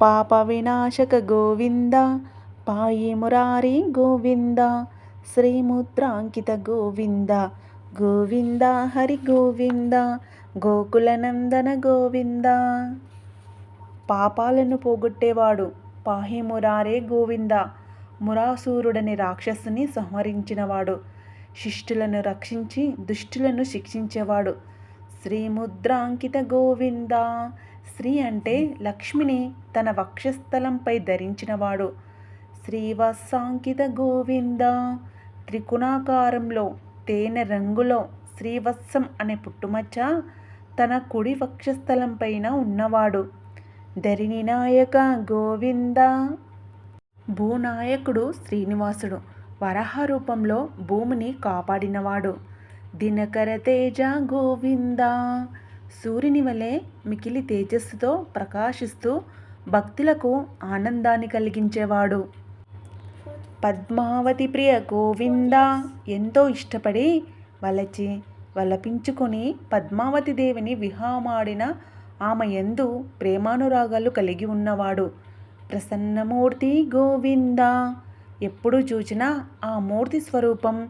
పాప వినాశక గోవింద పాయి మురారి గోవింద శ్రీముద్రాంకిత గోవింద గోవింద హరి గోవింద గోకులనందన గోవింద. పాపాలను పోగొట్టేవాడు పాహి మురారే గోవింద. మురాసూరుడని రాక్షసుని సంహరించినవాడు. శిష్టులను రక్షించి దుష్టులను శిక్షించేవాడు శ్రీముద్రాంకిత గోవింద. శ్రీ అంటే లక్ష్మిని తన వక్షస్థలంపై ధరించినవాడు. శ్రీవత్సాంకిత గోవింద త్రికుణాకారంలో తేనె రంగులో శ్రీవత్సం అనే పుట్టుమచ్చ తన కుడి వక్షస్థలంపైన ఉన్నవాడు. ధరణినాయక గోవింద. భూనాయకుడు శ్రీనివాసుడు. వరహ రూపంలో భూమిని కాపాడినవాడు. దినకర తేజ గోవిందా. సూర్యుని వలె మికిలి తేజస్సుతో ప్రకాశిస్తూ భక్తులకు ఆనందాన్ని కలిగించేవాడు. పద్మావతి ప్రియ గోవింద ఎంతో ఇష్టపడి వలచి వలపించుకొని పద్మావతి దేవిని విహామాడిన ఆమె ఎందు ప్రేమానురాగాలు కలిగి ఉన్నవాడు. ప్రసన్నమూర్తి గోవింద ఎప్పుడు చూచినా ఆ మూర్తి స్వరూపం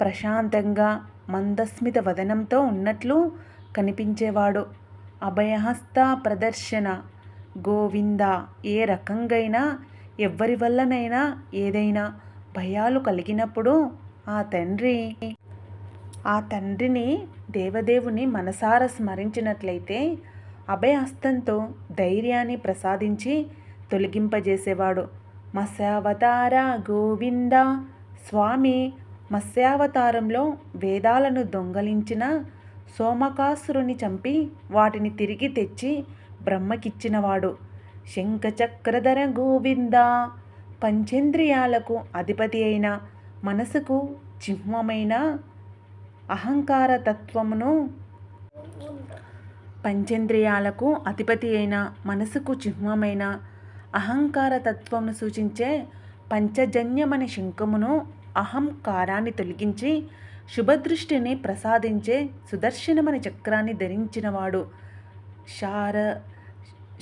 ప్రశాంతంగా మందస్మిత వదనంతో ఉన్నట్లు కనిపించేవాడు. అభయహస్త ప్రదర్శన గోవింద ఏ రకంగైనా ఎవ్వరి వల్లనైనా ఏదైనా భయాలు కలిగినప్పుడు ఆ తండ్రి ఆ తండ్రిని దేవదేవుని మనసార స్మరించినట్లయితే అభయహస్తంతో ధైర్యాన్ని ప్రసాదించి తొలగింపజేసేవాడు. మత్స్యావతార గోవింద స్వామి మత్స్యావతారంలో వేదాలను దొంగలించిన సోమకాసురుని చంపి వాటిని తిరిగి తెచ్చి బ్రహ్మకిచ్చినవాడు. శంఖచక్రధర గోవింద పంచేంద్రియాలకు అధిపతి అయిన మనసుకు చిహ్మమైన అహంకార తత్వమును పంచేంద్రియాలకు అధిపతి అయిన మనసుకు చిహ్మమైన అహంకార తత్వమును సూచించే పంచజన్యమని శంఖమును అహంకారాన్ని తొలగించి శుభదృష్టిని ప్రసాదించే సుదర్శనమని చక్రాన్ని ధరించినవాడు. శార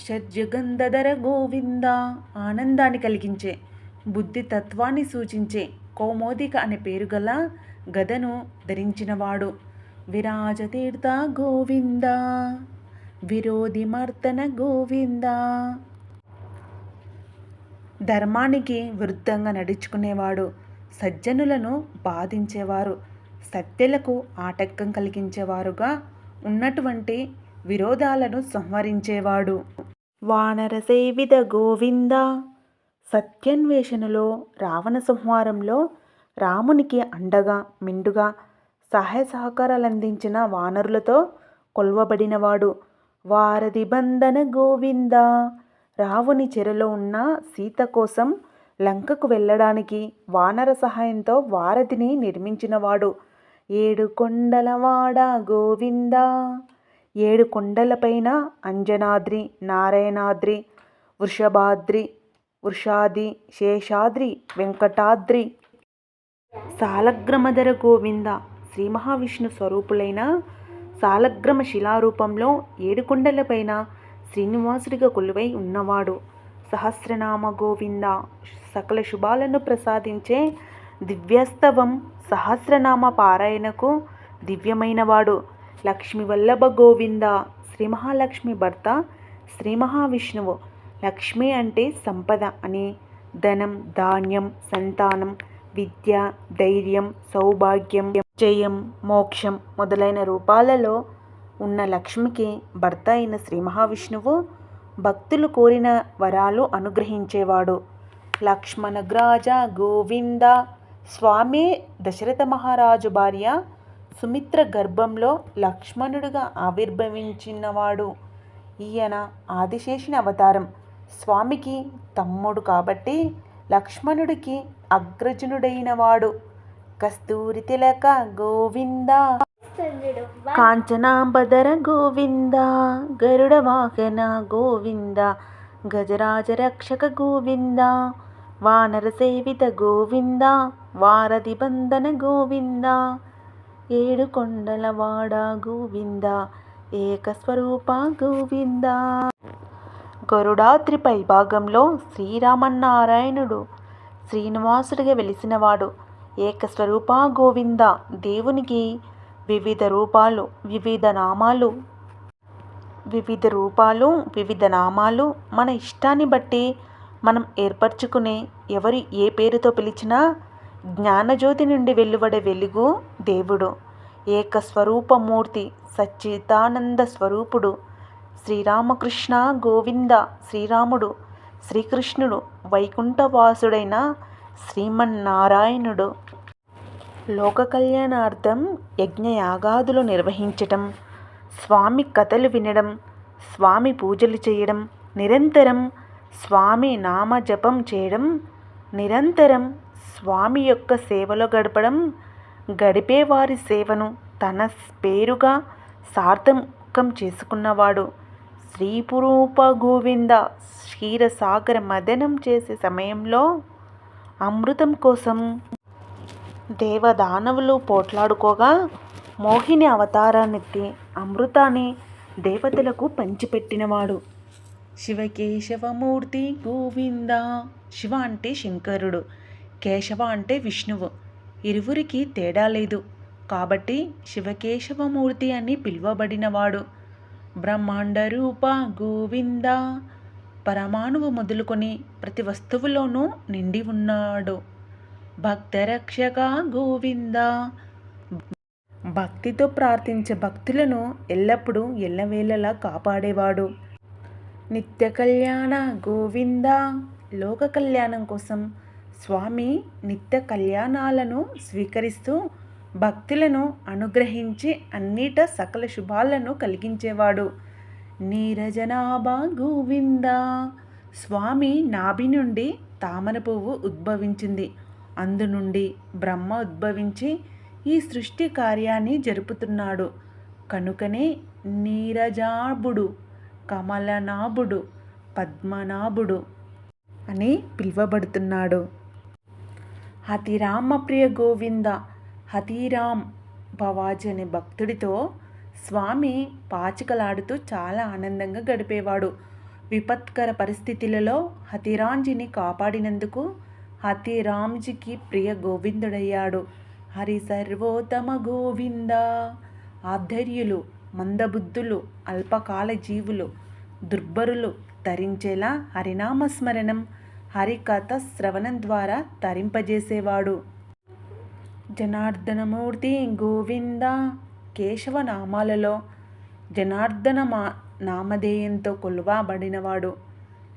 షడ్జగంధర గోవింద ఆనందాన్ని కలిగించే బుద్ధి తత్వాన్ని సూచించే కౌమోదిక అనే పేరు గల గదను ధరించినవాడు. విరాజతీర్థ గోవింద విరోధిమర్తన గోవింద. ధర్మానికి విరుద్ధంగా నడుచుకునేవాడు సజ్జనులను బాధించేవారు. సత్యలకు ఆటంకం కలిగించేవారుగా ఉన్నటువంటి విరోధాలను సంహరించేవాడు. వానర సేవిత గోవింద సత్యన్వేషణలో రావణ సంహారంలో రామునికి అండగా మెండుగా సహాయ సహకారాలు అందించిన వానరులతో కొల్వబడినవాడు. వారధి బంధన గోవింద రావుని చెరలో ఉన్న సీత కోసం లంకకు వెళ్ళడానికి వానర సహాయంతో వారధిని నిర్మించినవాడు. ఏడు కొండలవాడ గోవింద. ఏడు కొండలపైన అంజనాద్రి నారాయణాద్రి వృషభాద్రి వృషాది శేషాద్రి వెంకటాద్రి. సాలగ్రమధర గోవింద శ్రీ మహావిష్ణు స్వరూపులైన సాలగ్రమ శిలారూపంలో ఏడుకొండలపైన శ్రీనివాసుడిగా కొలువై ఉన్నవాడు. సహస్రనామ గోవింద. సకల శుభాలను ప్రసాదించే దివ్యస్తవం సహస్రనామ పారాయణకు దివ్యమైనవాడు. లక్ష్మి వల్లభ గోవింద శ్రీ మహాలక్ష్మి భర్త శ్రీ మహావిష్ణువు. లక్ష్మి అంటే సంపద అని. ధనం ధాన్యం సంతానం విద్య ధైర్యం సౌభాగ్యం జయం మోక్షం మొదలైన రూపాలలో ఉన్న లక్ష్మికి భర్త అయిన శ్రీ మహావిష్ణువు భక్తులు కోరిన వరాలు అనుగ్రహించేవాడు. లక్ష్మణగ్రాజ గోవింద స్వామి దశరథ మహారాజు భార్య సుమిత్ర గర్భంలో లక్ష్మణుడుగా ఆవిర్భవించినవాడు. ఈయన ఆదిశేషుని అవతారం. స్వామికి తమ్ముడు కాబట్టి లక్ష్మణుడికి అగ్రజనుడైనవాడు. కస్తూరి తిలక గోవింద కాంచనాంబదర గోవింద గరుడ వాహన గోవింద గజరాజ రక్షక గోవింద వానర సేవిత గోవింద వారధి బంధన గోవింద ఏడు కొండల వాడ గోవింద ఏకస్వరూప గోవింద. గరుడాద్రి పైభాగంలో శ్రీరామన్నారాయణుడు శ్రీనివాసుడిగా వెలిసినవాడు ఏకస్వరూప గోవింద దేవునికి వివిధ రూపాలు వివిధ నామాలు. వివిధ రూపాలు వివిధ నామాలు మన ఇష్టాన్ని బట్టి మనం ఏర్పరచుకునే ఎవరు ఏ పేరుతో పిలిచినా జ్ఞానజ్యోతి నుండి వెలువడే వెలుగు దేవుడు. ఏకస్వరూపమూర్తి సచ్చిదానంద స్వరూపుడు. శ్రీరామకృష్ణ గోవింద శ్రీరాముడు. శ్రీకృష్ణుడు వైకుంఠవాసుడైన శ్రీమన్నారాయణుడు. లోక కళ్యాణార్థం యజ్ఞయాగాదులు నిర్వహించటం స్వామి కథలు వినడం స్వామి పూజలు చేయడం నిరంతరం స్వామి నామ జపం చేయడం నిరంతరం స్వామి యొక్క సేవలో గడపడం గడిపే వారి సేవను తన పేరుగా సార్థకం చేసుకున్నవాడు శ్రీపురూప గోవింద క్షీరసాగర మదనం చేసే సమయంలో అమృతం కోసం దేవదానవులు పోట్లాడుకోగా మోహిని అవతారాన్నెత్తి అమృతాన్ని దేవతలకు పంచిపెట్టినవాడు. శివకేశవమూర్తి గోవింద. శివ అంటే శంకరుడు కేశవ అంటే విష్ణువు. ఇరువురికి తేడా లేదు. కాబట్టి శివకేశవమూర్తి అని పిలువబడినవాడు. బ్రహ్మాండ రూప గోవింద పరమాణువు మొదలుకొని ప్రతి వస్తువులోనూ నిండి ఉన్నాడు. భక్తరక్షక గోవింద. భక్తితో ప్రార్థించే భక్తులను ఎల్లప్పుడూ ఎల్లవేళలా కాపాడేవాడు. నిత్య కళ్యాణ గోవింద లోక కళ్యాణం కోసం స్వామి నిత్య కళ్యాణాలను స్వీకరిస్తూ భక్తులను అనుగ్రహించి అన్నిట సకల శుభాలను కలిగించేవాడు. నీరజనాభా గోవింద. స్వామి నాభి నుండి తామర పువ్వు ఉద్భవించింది. అందు నుండి బ్రహ్మ ఉద్భవించి ఈ సృష్టి కార్యాన్ని జరుపుతున్నాడు. కనుకనే నీరజాబుడు కమలనాభుడు పద్మనాభుడు అని పిలువబడుతున్నాడు. హతిరామప్రియ గోవింద హతిరామ్ భవాజ్ అనే భక్తుడితో స్వామి పాచికలాడుతూ చాలా ఆనందంగా గడిపేవాడు. విపత్కర పరిస్థితులలో హతిరాంజిని కాపాడినందుకు హతిరామ్జీకి ప్రియ గోవిందుడయ్యాడు. హరి సర్వోత్తమ గోవింద! ఆధర్యులు మందబుద్ధులు అల్పకాల జీవులు దుర్భరులు తరించేలా హరినామస్మరణం హరికథ శ్రవణం ద్వారా తరింపజేసేవాడు. జనార్దనమూర్తి గోవింద కేశవ నామాలలో జనార్దన మా నామధేయంతో కొలువబడినవాడు.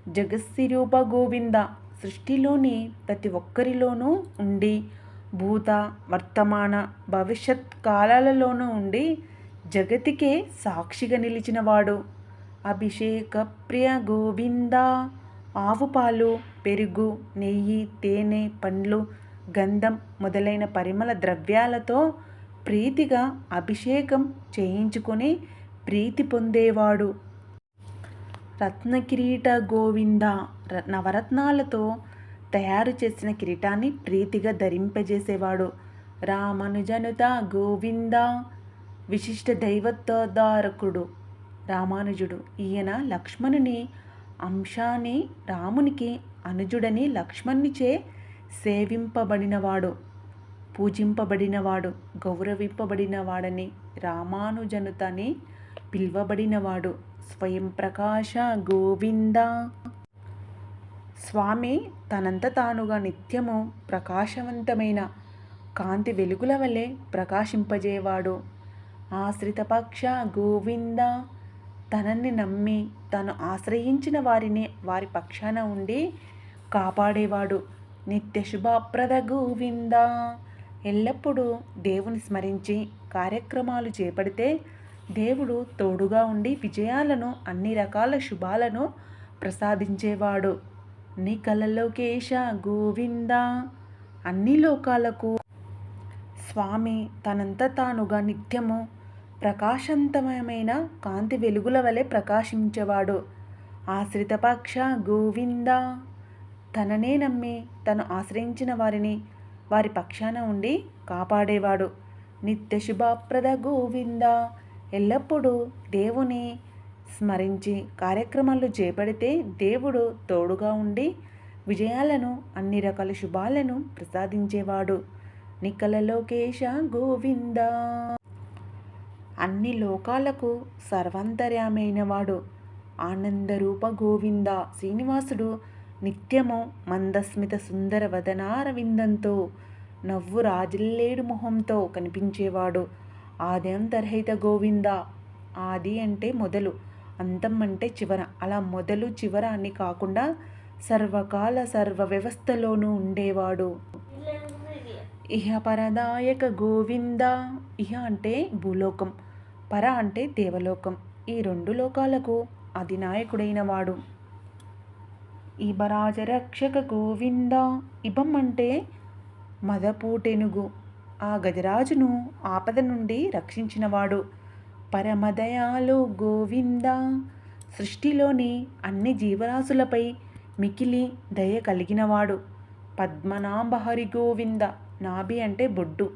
జగస్సిరూప గోవింద సృష్టిలోని ప్రతి ఒక్కరిలోనూ ఉండి భూత వర్తమాన భవిష్యత్ కాలాలలోనూ ఉండి జగతికే సాక్షిగా నిలిచినవాడు. అభిషేక ప్రియ గోవింద. ఆవు పాలు పెరుగు నెయ్యి తేనె పండ్లు గంధం మొదలైన పరిమళ ద్రవ్యాలతో ప్రీతిగా అభిషేకం చేయించుకొని ప్రీతి పొందేవాడు. రత్నకిరీట గోవింద నవరత్నాలతో తయారు చేసిన కిరీటాన్ని ప్రీతిగా ధరింపజేసేవాడు. రామనుజనుత గోవింద. విశిష్ట దైవత్వధారకుడు రామానుజుడు. ఈయన లక్ష్మణుని అంశాన్ని రామునికి అనుజుడని లక్ష్మణునిచే సేవింపబడినవాడు పూజింపబడినవాడు గౌరవింపబడినవాడని రామానుజనుతని పిలువబడినవాడు. స్వయం ప్రకాశ గోవింద. స్వామి తనంత తానుగా నిత్యము ప్రకాశవంతమైన కాంతి వెలుగుల వలె ప్రకాశింపజేవాడు ఆశ్రితపక్ష గోవింద. తనని నమ్మి తను ఆశ్రయించిన వారిని వారి పక్షాన ఉండి కాపాడేవాడు. నిత్య శుభప్రద గోవింద. ఎల్లప్పుడూ దేవుని స్మరించి కార్యక్రమాలు చేపడితే దేవుడు తోడుగా ఉండి విజయాలను అన్ని రకాల శుభాలను ప్రసాదించేవాడు. నీ కలలోకేశ గోవింద. అన్ని లోకాలకు స్వామి తనంత తానుగా నిత్యము ప్రకాశంతమైన కాంతి వెలుగుల వలె ప్రకాశించేవాడు. ఆశ్రితపక్ష గోవింద. తననే నమ్మి తను ఆశ్రయించిన వారిని వారి పక్షాన ఉండి కాపాడేవాడు. నిత్య శుభప్రద గోవింద. ఎల్లప్పుడూ దేవుని స్మరించి కార్యక్రమాలు చేపడితే దేవుడు తోడుగా ఉండి విజయాలను అన్ని రకాల శుభాలను ప్రసాదించేవాడు. నికల లోకేశ గోవింద. అన్ని లోకాలకు సర్వాంతర్యామైనవాడు. ఆనందరూప గోవింద శ్రీనివాసుడు నిత్యము మందస్మిత సుందర వదనారవిందంతో నవ్వు రాజిల్లేడు మొహంతో కనిపించేవాడు. ఆద్యంతరహిత గోవింద ఆది అంటే మొదలు అంతం అంటే చివర. అలా మొదలు చివర అని కాకుండా సర్వకాల సర్వ వ్యవస్థలోనూ ఉండేవాడు. ఇహ పరదాయక గోవింద ఇహ అంటే భూలోకం. పర అంటే దేవలోకం. ఈ రెండు లోకాలకు అధినాయకుడైన వాడు. ఇబరాజ రక్షక గోవింద ఇబం అంటే మదపూటెనుగు. ఆ గజరాజును ఆపద నుండి రక్షించినవాడు. పరమదయాలు గోవింద సృష్టిలోని అన్ని జీవరాశులపై మికిలి దయ కలిగినవాడు. పద్మనాభహరి గోవింద నాభి అంటే బొడ్డు.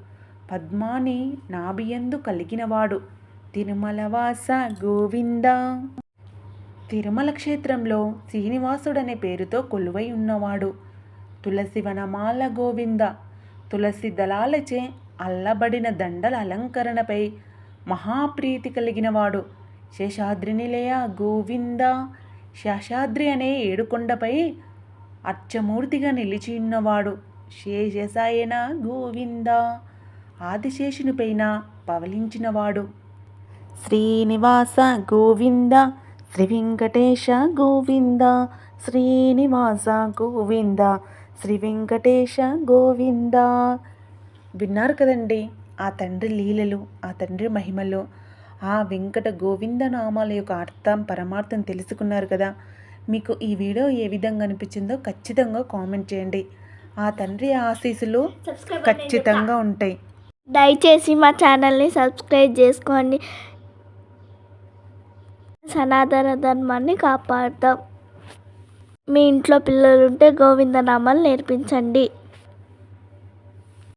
పద్మాని నాభియందు కలిగినవాడు. తిరుమలవాస గోవింద. తిరుమల క్షేత్రంలో శ్రీనివాసుడనే పేరుతో కొలువై ఉన్నవాడు. తులసి వనమాల గోవింద. తులసి దళాలచే అల్లబడిన దండల అలంకరణపై మహాప్రీతి కలిగినవాడు. శేషాద్రినిలయ గోవింద. శేషాద్రి అనే ఏడుకొండపై అర్చమూర్తిగా నిలిచి ఉన్నవాడు. శేషసాయన గోవింద. ఆదిశేషునిపైన పవలించినవాడు. శ్రీనివాస గోవింద శ్రీ వెంకటేశ గోవింద శ్రీనివాస గోవింద శ్రీ వెంకటేశ గోవింద. విన్నారు కదండి ఆ తండ్రి లీలలు ఆ తండ్రి మహిమలు ఆ వెంకట గోవింద నామాల యొక్క అర్థం పరమార్థం తెలుసుకున్నారు కదా. మీకు ఈ వీడియో ఏ విధంగా అనిపించిందో ఖచ్చితంగా కామెంట్ చేయండి. ఆ తండ్రి ఆశీస్సులు ఖచ్చితంగా ఉంటాయి. దయచేసి మా ఛానల్ని సబ్స్క్రైబ్ చేసుకోండి. సనాతన ధర్మాన్ని కాపాడతాం. మీ ఇంట్లో పిల్లలు ఉంటే గోవిందనామాలు నేర్పించండి.